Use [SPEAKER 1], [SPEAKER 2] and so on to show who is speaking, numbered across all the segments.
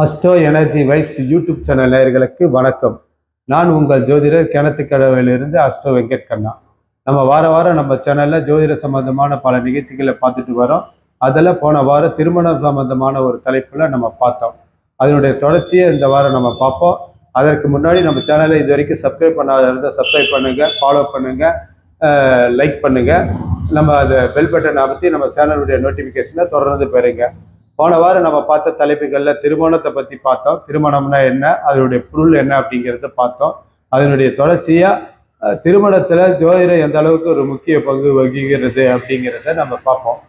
[SPEAKER 1] Astro energy vibes YouTube channel நேயர்களுக்கு வணக்கம். நான் உங்கள் ஜோதிடர் கிணத்துக்கடவையிலிருந்து அஸ்டோ வெங்கட் கண்ணா. நம்ம வார வாரம் நம்ம சேனலில் ஜோதிட சம்பந்தமான பல நிகழ்ச்சிகளை பார்த்துட்டு வரோம். அதில் போன வாரம் திருமணம் சம்பந்தமான ஒரு தலைப்பில் நம்ம பார்த்தோம். அதனுடைய தொடர்ச்சியை இந்த வாரம் நம்ம பார்ப்போம். அதற்கு முன்னாடி நம்ம சேனலை இது வரைக்கும் சப்ஸ்கிரைப் பண்ணாத இருந்தால் சப்ஸ்கிரைப் பண்ணுங்கள் ஃபாலோ பண்ணுங்கள் லைக் பண்ணுங்கள் நம்ம அதை பெல் பட்டன் அமைத்து நம்ம சேனலுடைய நோட்டிஃபிகேஷனை தொடர்ந்து பெறுங்க. போன வாரம் நம்ம பார்த்த தலைப்புகளில் திருமணத்தை பற்றி பார்த்தோம். திருமணம்னா என்ன? அதனுடைய பொருள் என்ன அப்படிங்கிறத பார்த்தோம். அதனுடைய தொடர்ச்சியாக திருமணத்தில் ஜோதிடம் எந்த அளவுக்கு ஒரு முக்கிய பங்கு வகிக்கிறது அப்படிங்கிறத நம்ம பார்ப்போம்.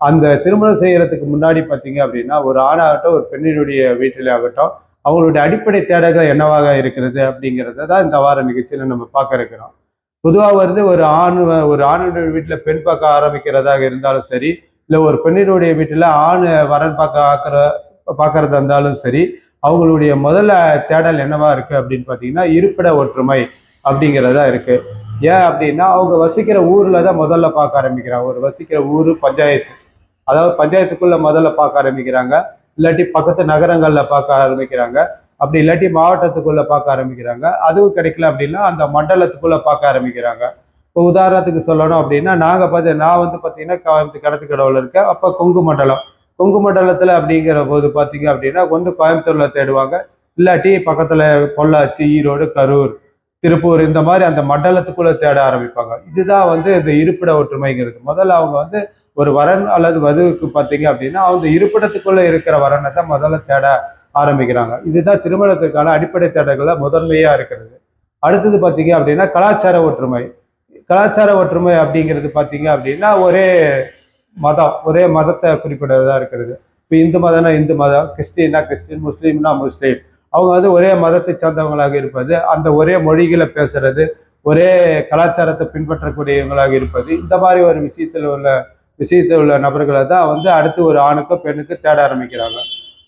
[SPEAKER 1] அந்த திருமணம் செய்கிறதுக்கு முன்னாடி பார்த்தீங்க அப்படின்னா ஒரு ஆணாகட்டும் ஒரு பெண்ணினுடைய வீட்டில் ஆகட்டும் அவங்களுடைய அடிப்படை தேடல்கள் என்னவாக இருக்கிறது அப்படிங்கிறத தான் இந்த வார நிகழ்ச்சியில் நம்ம பார்க்க இருக்கிறோம். பொதுவாக வந்து ஒரு ஆண் ஒரு ஆணுடைய வீட்டில் பெண் பார்க்க ஆரம்பிக்கிறதாக இருந்தாலும் சரி இல்லை ஒரு பெண்ணினுடைய வீட்டில் ஆண் வரன் பார்க்க ஆக்கிற பார்க்கறதா இருந்தாலும் சரி அவங்களுடைய முதல்ல தேடல் என்னவா இருக்குது அப்படின்னு பார்த்தீங்கன்னா இருப்பிட ஒற்றுமை அப்படிங்கிறதா இருக்குது ஏன் அப்படின்னா அவங்க வசிக்கிற ஊரில் தான் முதல்ல பார்க்க ஆரம்பிக்கிறாங்க. ஒரு வசிக்கிற ஊர் பஞ்சாயத்து. அதாவது பஞ்சாயத்துக்குள்ளே முதல்ல பார்க்க ஆரம்பிக்கிறாங்க. இல்லாட்டி பக்கத்து நகரங்களில் பார்க்க ஆரம்பிக்கிறாங்க. அப்படி இல்லாட்டி மாவட்டத்துக்குள்ளே பார்க்க ஆரம்பிக்கிறாங்க. அதுவும் கிடைக்கல அப்படின்னா அந்த மண்டலத்துக்குள்ளே பார்க்க ஆரம்பிக்கிறாங்க. இப்போ உதாரணத்துக்கு சொல்லணும் அப்படின்னா நாங்கள் பார்த்து நான் வந்து பார்த்தீங்கன்னா கோயம்புத்தூர் கடத்து கடவுள் இருக்கேன். அப்போ கொங்கு மண்டலம். கொங்கு மண்டலத்தில் அப்படிங்கிற போது பார்த்தீங்க அப்படின்னா ஒன்று கோயம்புத்தூரில் தேடுவாங்க. இல்லாட்டி பக்கத்தில் பொள்ளாச்சி ஈரோடு கரூர் திருப்பூர் இந்த மாதிரி அந்த மண்டலத்துக்குள்ளே தேட ஆரம்பிப்பாங்க. இதுதான் வந்து இந்த இருப்பிட ஒற்றுமைங்கிறது. முதல்ல அவங்க வந்து ஒரு வரன் அல்லது வதுவுக்கு பார்த்தீங்க அப்படின்னா அவங்க இருப்பிடத்துக்குள்ளே இருக்கிற வரனை தான் முதல்ல தேட ஆரம்பிக்கிறாங்க. இதுதான் திருமணத்துக்கான அடிப்படை தேடல்களில் முதன்மையாக இருக்கிறது. அடுத்தது பார்த்தீங்க அப்படின்னா கலாச்சார ஒற்றுமை. கலாச்சார ஒற்றுமை அப்படிங்கிறது பார்த்தீங்க அப்படின்னா ஒரே மதம் ஒரே மதத்தை குறிப்பிடுறதா இருக்கிறது. இப்போ இந்து மதம்னா இந்து மதம் கிறிஸ்டின்னா கிறிஸ்டின் முஸ்லீம்னா முஸ்லீம். அவங்க வந்து ஒரே மதத்தை சார்ந்தவங்களாக இருப்பது அந்த ஒரே மொழிகளை பேசுறது ஒரே கலாச்சாரத்தை பின்பற்றக்கூடியவங்களாக இருப்பது இந்த மாதிரி ஒரு விஷயத்தில் உள்ள விஷயத்தில் உள்ள நபர்களை தான் வந்து அடுத்து ஒரு ஆணுக்கோ பெண்ணுக்கும் தேட ஆரம்பிக்கிறாங்க.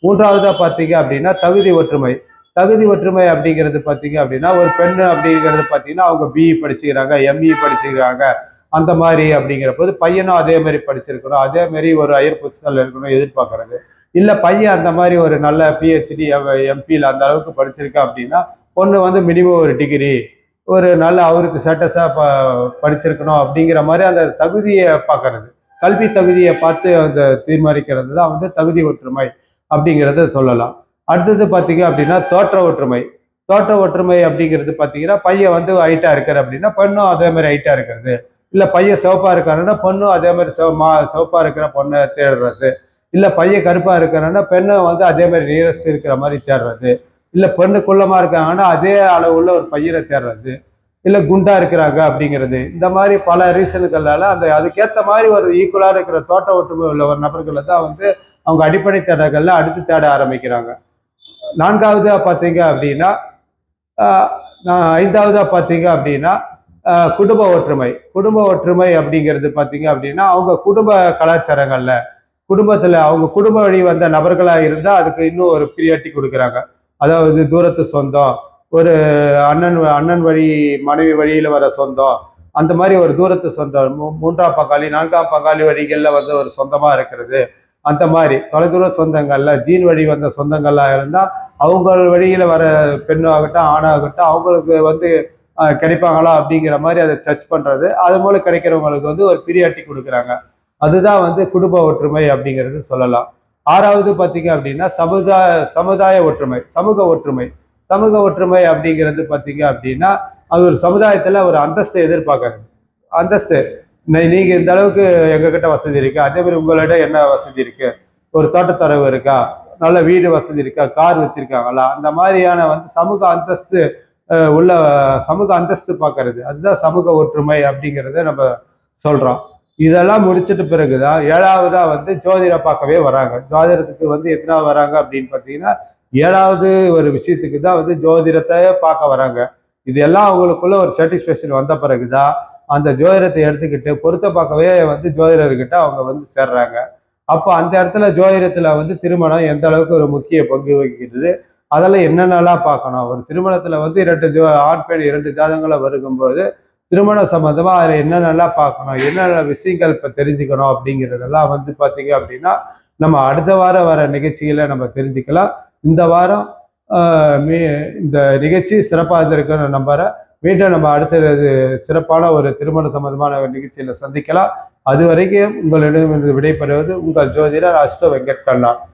[SPEAKER 1] மூன்றாவதாக பார்த்தீங்க அப்படின்னா தகுதி ஒற்றுமை. தகுதி ஒற்றுமை அப்படிங்கிறது பார்த்தீங்க அப்படின்னா ஒரு பெண் அப்படிங்கிறது பார்த்தீங்கன்னா அவங்க பிஇ படிச்சுக்கிறாங்க எம்இ படிச்சுக்கிறாங்க. அந்த மாதிரி அப்படிங்கிற போது பையனும் அதே மாதிரி படிச்சிருக்கணும். அதே மாதிரி ஒரு ஹையர் பொசிஷனில் இருக்கணும் எதிர்பார்க்கறது. இல்லை பையன் அந்த மாதிரி ஒரு நல்ல பிஹெச்டி எம்பியில் அந்த அளவுக்கு படிச்சிருக்கா அப்படின்னா பொண்ணு வந்து மினிமம் ஒரு டிகிரி ஒரு நல்ல அவருக்கு ஸ்டேட்டஸாக ப படிச்சிருக்கணும் அப்படிங்கிற மாதிரி அந்த தகுதியை பார்க்கறது. கல்வி தகுதியை பார்த்து அந்த தீர்மானிக்கிறது தான் வந்து தகுதி ஒற்றுமை அப்படிங்கிறத சொல்லலாம். அடுத்தது பார்த்தீங்க அப்படின்னா தோற்ற ஒற்றுமை. தோற்ற ஒற்றுமை அப்படிங்கிறது பார்த்தீங்கன்னா பையன் வந்து ஹைட்டாக இருக்காரு அப்படின்னா பெண்ணும் அதே மாதிரி ஹைட்டாக இருக்கிறது. இல்லை பையன் சிவப்பாக இருக்காருன்னா பொண்ணும் அதே மாதிரி சிவ மா சிவப்பாக இருக்கிற பொண்ணை தேடுறது. இல்லை பையன் கருப்பாக இருக்காருன்னா பெண்ணை வந்து அதே மாதிரி நியரஸ்ட் இருக்கிற மாதிரி தேடுறது. இல்லை பெண்ணு குள்ளமாக இருக்காங்கன்னா அதே அளவுள்ள ஒரு பையனை தேடுறது. இல்லை குண்டா இருக்கிறாங்க அப்படிங்கிறது. இந்த மாதிரி பல ரீசனுக்களால அந்த அதுக்கேற்ற மாதிரி ஒரு ஈக்குவலாக இருக்கிற தோட்ட ஒற்றுமை உள்ள ஒரு நபர்களை தான் வந்து அவங்க அடிப்படை தேடல்களில் அடுத்து தேட ஆரம்பிக்கிறாங்க. நான்காவதாக பார்த்தீங்க அப்படின்னா ஐந்தாவதாக பார்த்தீங்க அப்படின்னா குடும்ப ஒற்றுமை. குடும்ப ஒற்றுமை அப்படிங்கிறது பார்த்தீங்க அப்படின்னா அவங்க குடும்ப கலாச்சாரங்களில் குடும்பத்தில் அவங்க குடும்ப வழி வந்த நபர்களாக இருந்தால் அதுக்கு இன்னும் ஒரு பிரியாட்டி கொடுக்குறாங்க. அதாவது தூரத்து சொந்தம் ஒரு அண்ணன் அண்ணன் வழி மனைவி வழியில் வர சொந்தம் அந்த மாதிரி ஒரு தூரத்து சொந்தம். மூன்றாம் பங்காளி நான்காம் பங்காளி வழிகளில் வந்து ஒரு சொந்தமாக இருக்கிறது. அந்த மாதிரி தொலைதூர சொந்தங்கள்ல ஜீன் வழி வந்த சொந்தங்கள்லாம் இருந்தால் அவங்க வழியில் வர பெண்ணாகட்டும் ஆணாகட்டும் அவங்களுக்கு வந்து கிடைப்பாங்களா அப்படிங்கிற மாதிரி அதை சர்ச் பண்ணுறது அது மூலம் கிடைக்கிறவங்களுக்கு வந்து ஒரு பிரியாட்டி கொடுக்குறாங்க. அதுதான் வந்து குடும்ப ஒற்றுமை அப்படிங்கிறது சொல்லலாம். ஆறாவது பார்த்தீங்க அப்படின்னா சமுதாய சமுதாய ஒற்றுமை சமூக ஒற்றுமை. சமூக ஒற்றுமை அப்படிங்கிறது பார்த்தீங்க அப்படின்னா அது ஒரு சமுதாயத்தில் ஒரு அந்தஸ்தை எதிர்பார்க்கறது அந்தஸ்து. நீங்கள் இந்த அளவுக்கு எங்ககிட்ட வசதி இருக்கா? அதே மாதிரி உங்களிடம் என்ன வசதி இருக்கு? ஒரு தோட்டத்தரவு இருக்கா? நல்ல வீடு வசதி இருக்கா? கார் வச்சிருக்காங்களா? அந்த மாதிரியான வந்து சமூக அந்தஸ்து உள்ள சமூக அந்தஸ்து பார்க்கறது அதுதான் சமூக ஒற்றுமை அப்படிங்கிறத நம்ம சொல்றோம். இதெல்லாம் முடிச்சிட்டு பிறகுதான் ஏழாவதா வந்து ஜோதிட பார்க்கவே வராங்க. ஜோதிடத்துக்கு வந்து எத்தனாவது வராங்க அப்படின்னு பார்த்தீங்கன்னா ஏழாவது ஒரு விஷயத்துக்கு தான் வந்து ஜோதிடத்தை பார்க்க வராங்க. இது எல்லாம் அவங்களுக்குள்ள ஒரு சாட்டிஸ்ஃபேக்ஷன் வந்த பிறகுதான் அந்த ஜோதிடத்தை எடுத்துக்கிட்டு பொருத்த பார்க்கவே வந்து ஜோதிடர்கிட்ட அவங்க வந்து சேர்றாங்க. அப்போ அந்த இடத்துல ஜோதிடத்துல வந்து திருமணம் எந்த அளவுக்கு ஒரு முக்கிய பங்கு வகிக்கிறது அதெல்லாம் என்னென்னலாம் பார்க்கணும். ஒரு திருமணத்துல வந்து இரண்டு ஜோ ஆண் பெண் இரண்டு ஜாதகங்களை வருகும்போது திருமணம் சம்மந்தமா அதில் என்னென்னலாம் பார்க்கணும் என்னென்ன விஷயங்கள் இப்போ தெரிஞ்சுக்கணும் அப்படிங்கிறதெல்லாம் வந்து பார்த்தீங்க அப்படின்னா நம்ம அடுத்த வாரம் வர நிகழ்ச்சிகளை நம்ம தெரிஞ்சுக்கலாம். இந்த வாரம் மீ இந்த நிகழ்ச்சி சிறப்பாக இருந்திருக்குன்னு நம்புறேன். மீண்டும் நம்ம அடுத்த சிறப்பான ஒரு திருமண சம்பந்தமான ஒரு நிகழ்ச்சியில் சந்திக்கலாம். அதுவரைக்கும் உங்களிடம் விடைபெறுவது உங்கள் ஜோதிடர் அஷ்ட வெங்கட் கண்ணா.